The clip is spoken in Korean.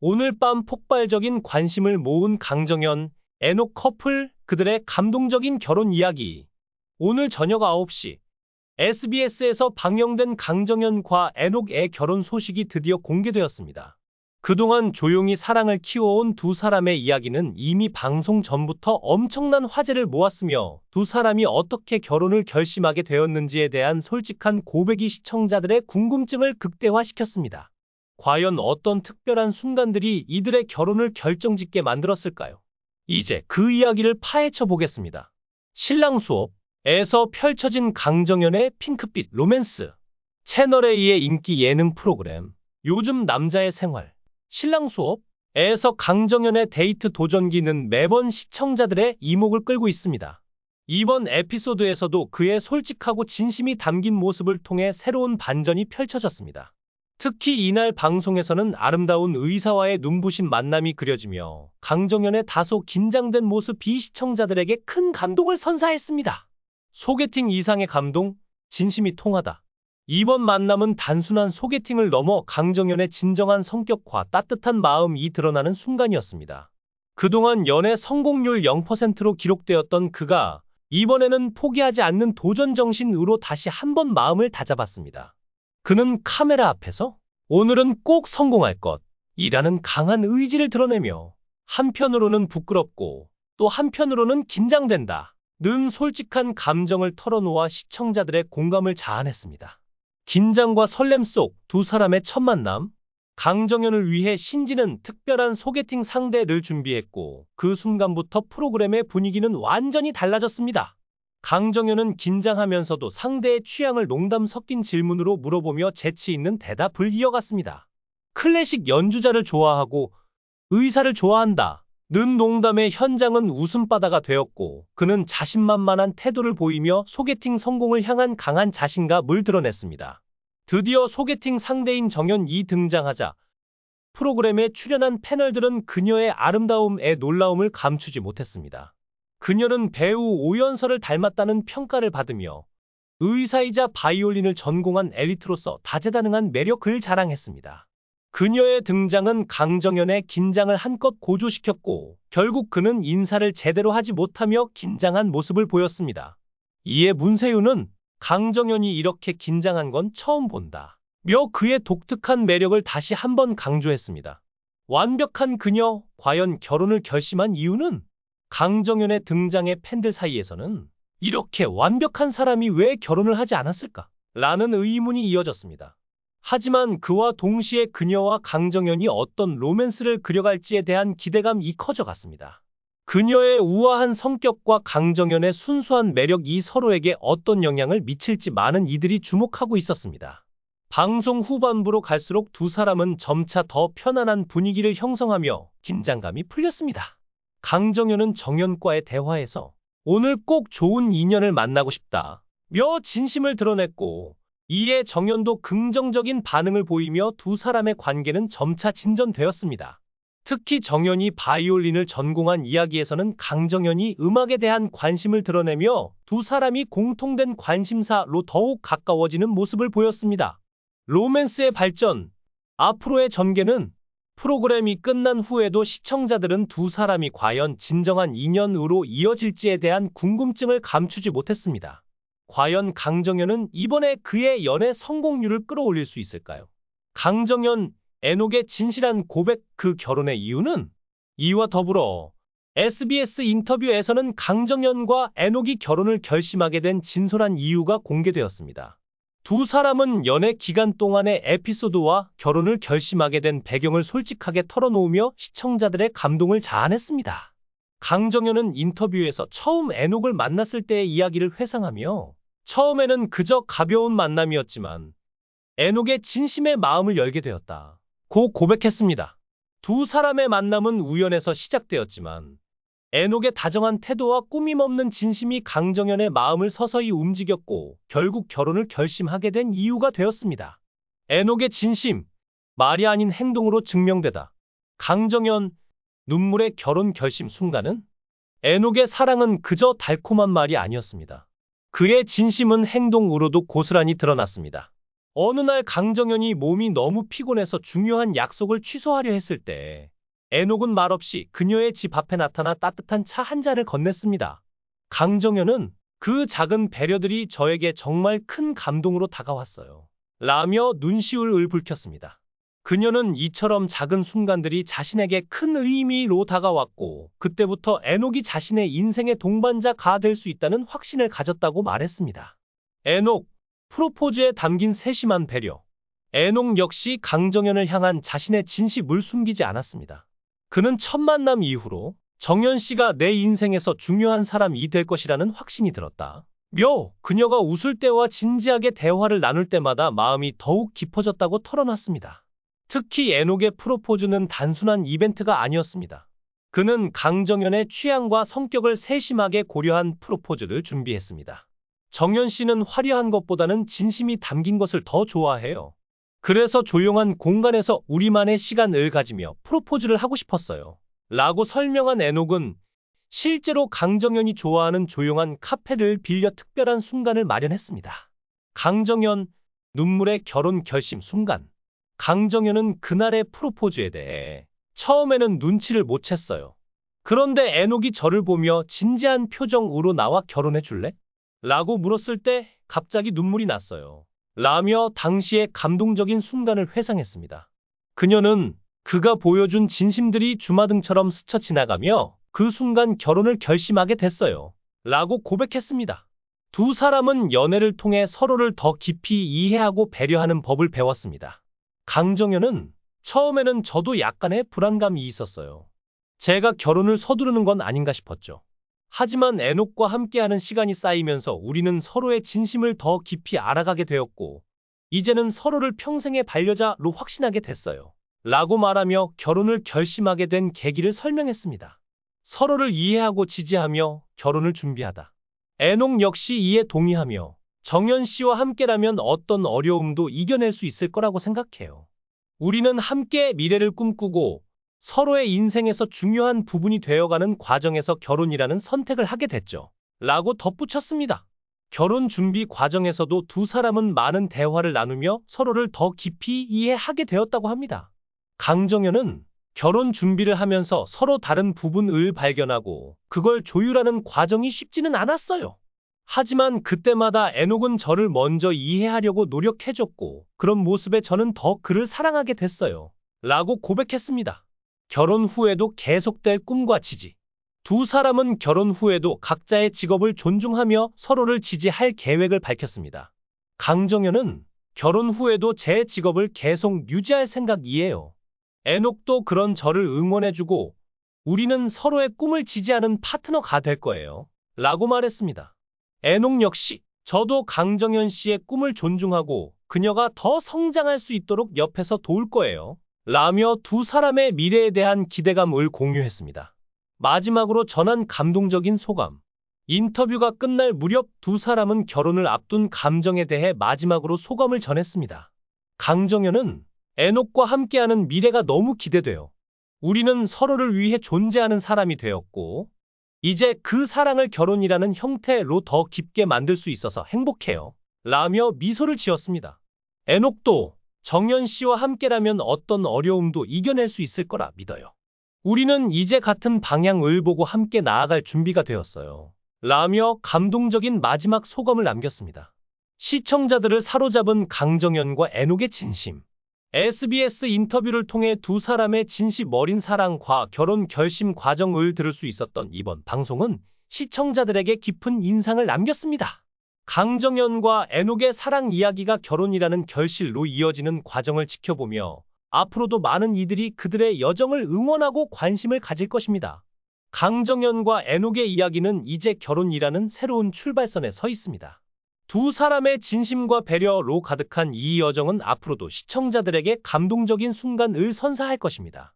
오늘 밤 폭발적인 관심을 모은 강정현, 애녹 커플, 그들의 감동적인 결혼 이야기. 오늘 저녁 9시 SBS에서 방영된 강정현과 애녹의 결혼 소식이 드디어 공개되었습니다. 그동안 조용히 사랑을 키워온 두 사람의 이야기는 이미 방송 전부터 엄청난 화제를 모았으며 두 사람이 어떻게 결혼을 결심하게 되었는지에 대한 솔직한 고백이 시청자들의 궁금증을 극대화시켰습니다. 과연 어떤 특별한 순간들이 이들의 결혼을 결정짓게 만들었을까요? 이제 그 이야기를 파헤쳐 보겠습니다. 신랑 수업에서 펼쳐진 강정현의 핑크빛 로맨스 채널A의 인기 예능 프로그램 요즘 남자의 생활 신랑 수업에서 강정현의 데이트 도전기는 매번 시청자들의 이목을 끌고 있습니다. 이번 에피소드에서도 그의 솔직하고 진심이 담긴 모습을 통해 새로운 반전이 펼쳐졌습니다. 특히 이날 방송에서는 아름다운 의사와의 눈부신 만남이 그려지며 강정현의 다소 긴장된 모습이 시청자들에게 큰 감동을 선사했습니다. 소개팅 이상의 감동, 진심이 통하다. 이번 만남은 단순한 소개팅을 넘어 강정현의 진정한 성격과 따뜻한 마음이 드러나는 순간이었습니다. 그동안 연애 성공률 0%로 기록되었던 그가 이번에는 포기하지 않는 도전 정신으로 다시 한번 마음을 다잡았습니다. 그는 카메라 앞에서 오늘은 꼭 성공할 것 이라는 강한 의지를 드러내며 한편으로는 부끄럽고 또 한편으로는 긴장된다. 는 솔직한 감정을 털어놓아 시청자들의 공감을 자아냈습니다. 긴장과 설렘 속 두 사람의 첫 만남, 강정현을 위해 신지는 특별한 소개팅 상대를 준비했고 그 순간부터 프로그램의 분위기는 완전히 달라졌습니다. 강정현은 긴장하면서도 상대의 취향을 농담 섞인 질문으로 물어보며 재치 있는 대답을 이어갔습니다. 클래식 연주자를 좋아하고 의사를 좋아한다. 는 농담의 현장은 웃음바다가 되었고 그는 자신만만한 태도를 보이며 소개팅 성공을 향한 강한 자신감을 드러냈습니다. 드디어 소개팅 상대인 정연이 등장하자 프로그램에 출연한 패널들은 그녀의 아름다움에 놀라움을 감추지 못했습니다. 그녀는 배우 오연설을 닮았다는 평가를 받으며 의사이자 바이올린을 전공한 엘리트로서 다재다능한 매력을 자랑했습니다. 그녀의 등장은 강정현의 긴장을 한껏 고조시켰고 결국 그는 인사를 제대로 하지 못하며 긴장한 모습을 보였습니다. 이에 문세윤은 강정현이 이렇게 긴장한 건 처음 본다. 며 그의 독특한 매력을 다시 한번 강조했습니다. 완벽한 그녀, 과연 결혼을 결심한 이유는? 강정현의 등장에 팬들 사이에서는 이렇게 완벽한 사람이 왜 결혼을 하지 않았을까? 라는 의문이 이어졌습니다. 하지만 그와 동시에 그녀와 강정현이 어떤 로맨스를 그려갈지에 대한 기대감이 커져갔습니다. 그녀의 우아한 성격과 강정현의 순수한 매력이 서로에게 어떤 영향을 미칠지 많은 이들이 주목하고 있었습니다. 방송 후반부로 갈수록 두 사람은 점차 더 편안한 분위기를 형성하며 긴장감이 풀렸습니다. 강정현은 정현과의 대화에서 오늘 꼭 좋은 인연을 만나고 싶다. 며 진심을 드러냈고 이에 정현도 긍정적인 반응을 보이며 두 사람의 관계는 점차 진전되었습니다. 특히 정현이 바이올린을 전공한 이야기에서는 강정현이 음악에 대한 관심을 드러내며 두 사람이 공통된 관심사로 더욱 가까워지는 모습을 보였습니다. 로맨스의 발전, 앞으로의 전개는 프로그램이 끝난 후에도 시청자들은 두 사람이 과연 진정한 인연으로 이어질지에 대한 궁금증을 감추지 못했습니다. 과연 강정현은 이번에 그의 연애 성공률을 끌어올릴 수 있을까요? 강정현, 애녹의 진실한 고백 그 결혼의 이유는? 이와 더불어 SBS 인터뷰에서는 강정현과 애녹이 결혼을 결심하게 된 진솔한 이유가 공개되었습니다. 두 사람은 연애 기간 동안의 에피소드와 결혼을 결심하게 된 배경을 솔직하게 털어놓으며 시청자들의 감동을 자아냈습니다. 강정현은 인터뷰에서 처음 애녹을 만났을 때의 이야기를 회상하며 처음에는 그저 가벼운 만남이었지만 애녹의 진심의 마음을 열게 되었다. 고 고백했습니다. 두 사람의 만남은 우연에서 시작되었지만 애녹의 다정한 태도와 꾸밈 없는 진심이 강정현의 마음을 서서히 움직였고 결국 결혼을 결심하게 된 이유가 되었습니다. 애녹의 진심, 말이 아닌 행동으로 증명되다. 강정현, 눈물의 결혼 결심 순간은 애녹의 사랑은 그저 달콤한 말이 아니었습니다. 그의 진심은 행동으로도 고스란히 드러났습니다. 어느 날 강정현이 몸이 너무 피곤해서 중요한 약속을 취소하려 했을 때 애녹은 말없이 그녀의 집 앞에 나타나 따뜻한 차 한 잔을 건넸습니다. 강정현은 그 작은 배려들이 저에게 정말 큰 감동으로 다가왔어요. 라며 눈시울을 붉혔습니다. 그녀는 이처럼 작은 순간들이 자신에게 큰 의미로 다가왔고 그때부터 에녹이 자신의 인생의 동반자가 될 수 있다는 확신을 가졌다고 말했습니다. 에녹, 프로포즈에 담긴 세심한 배려. 에녹 역시 강정현을 향한 자신의 진심을 숨기지 않았습니다. 그는 첫 만남 이후로 정현 씨가 내 인생에서 중요한 사람이 될 것이라는 확신이 들었다. 며 그녀가 웃을 때와 진지하게 대화를 나눌 때마다 마음이 더욱 깊어졌다고 털어놨습니다. 특히 에녹의 프로포즈는 단순한 이벤트가 아니었습니다. 그는 강정현의 취향과 성격을 세심하게 고려한 프로포즈를 준비했습니다. 정현 씨는 화려한 것보다는 진심이 담긴 것을 더 좋아해요. 그래서 조용한 공간에서 우리만의 시간을 가지며 프로포즈를 하고 싶었어요. 라고 설명한 에녹은 실제로 강정현이 좋아하는 조용한 카페를 빌려 특별한 순간을 마련했습니다. 강정현, 눈물의 결혼 결심 순간. 강정현은 그날의 프로포즈에 대해 처음에는 눈치를 못 챘어요. 그런데 에녹이 저를 보며 진지한 표정으로 나와 결혼해 줄래? 라고 물었을 때 갑자기 눈물이 났어요. 라며 당시의 감동적인 순간을 회상했습니다. 그녀는 그가 보여준 진심들이 주마등처럼 스쳐 지나가며 그 순간 결혼을 결심하게 됐어요. 라고 고백했습니다. 두 사람은 연애를 통해 서로를 더 깊이 이해하고 배려하는 법을 배웠습니다. 강정현은 처음에는 저도 약간의 불안감이 있었어요. 제가 결혼을 서두르는 건 아닌가 싶었죠. 하지만 에녹과 함께하는 시간이 쌓이면서 우리는 서로의 진심을 더 깊이 알아가게 되었고, 이제는 서로를 평생의 반려자로 확신하게 됐어요. 라고 말하며 결혼을 결심하게 된 계기를 설명했습니다. 서로를 이해하고 지지하며 결혼을 준비하다. 에녹 역시 이에 동의하며 정현 씨와 함께라면 어떤 어려움도 이겨낼 수 있을 거라고 생각해요. 우리는 함께 미래를 꿈꾸고 서로의 인생에서 중요한 부분이 되어가는 과정에서 결혼이라는 선택을 하게 됐죠. 라고 덧붙였습니다. 결혼 준비 과정에서도 두 사람은 많은 대화를 나누며 서로를 더 깊이 이해하게 되었다고 합니다. 강정현은 결혼 준비를 하면서 서로 다른 부분을 발견하고 그걸 조율하는 과정이 쉽지는 않았어요. 하지만 그때마다 에녹은 저를 먼저 이해하려고 노력해줬고 그런 모습에 저는 더 그를 사랑하게 됐어요. 라고 고백했습니다. 결혼 후에도 계속될 꿈과 지지. 두 사람은 결혼 후에도 각자의 직업을 존중하며 서로를 지지할 계획을 밝혔습니다. 강정현은 결혼 후에도 제 직업을 계속 유지할 생각이에요. 에녹도 그런 저를 응원해주고 우리는 서로의 꿈을 지지하는 파트너가 될 거예요. 라고 말했습니다. 에녹 역시 저도 강정현 씨의 꿈을 존중하고 그녀가 더 성장할 수 있도록 옆에서 도울 거예요. 라며 두 사람의 미래에 대한 기대감을 공유했습니다. 마지막으로 전한 감동적인 소감. 인터뷰가 끝날 무렵 두 사람은 결혼을 앞둔 감정에 대해 마지막으로 소감을 전했습니다. 강정현은 에녹과 함께하는 미래가 너무 기대돼요. 우리는 서로를 위해 존재하는 사람이 되었고, 이제 그 사랑을 결혼이라는 형태로 더 깊게 만들 수 있어서 행복해요. 라며 미소를 지었습니다. 에녹도 정현 씨와 함께라면 어떤 어려움도 이겨낼 수 있을 거라 믿어요. 우리는 이제 같은 방향을 보고 함께 나아갈 준비가 되었어요. 라며 감동적인 마지막 소감을 남겼습니다. 시청자들을 사로잡은 강정현과 에녹의 진심. SBS 인터뷰를 통해 두 사람의 진심 어린 사랑과 결혼 결심 과정을 들을 수 있었던 이번 방송은 시청자들에게 깊은 인상을 남겼습니다. 강정현과 에녹의 사랑 이야기가 결혼이라는 결실로 이어지는 과정을 지켜보며 앞으로도 많은 이들이 그들의 여정을 응원하고 관심을 가질 것입니다. 강정현과 에녹의 이야기는 이제 결혼이라는 새로운 출발선에 서 있습니다. 두 사람의 진심과 배려로 가득한 이 여정은 앞으로도 시청자들에게 감동적인 순간을 선사할 것입니다.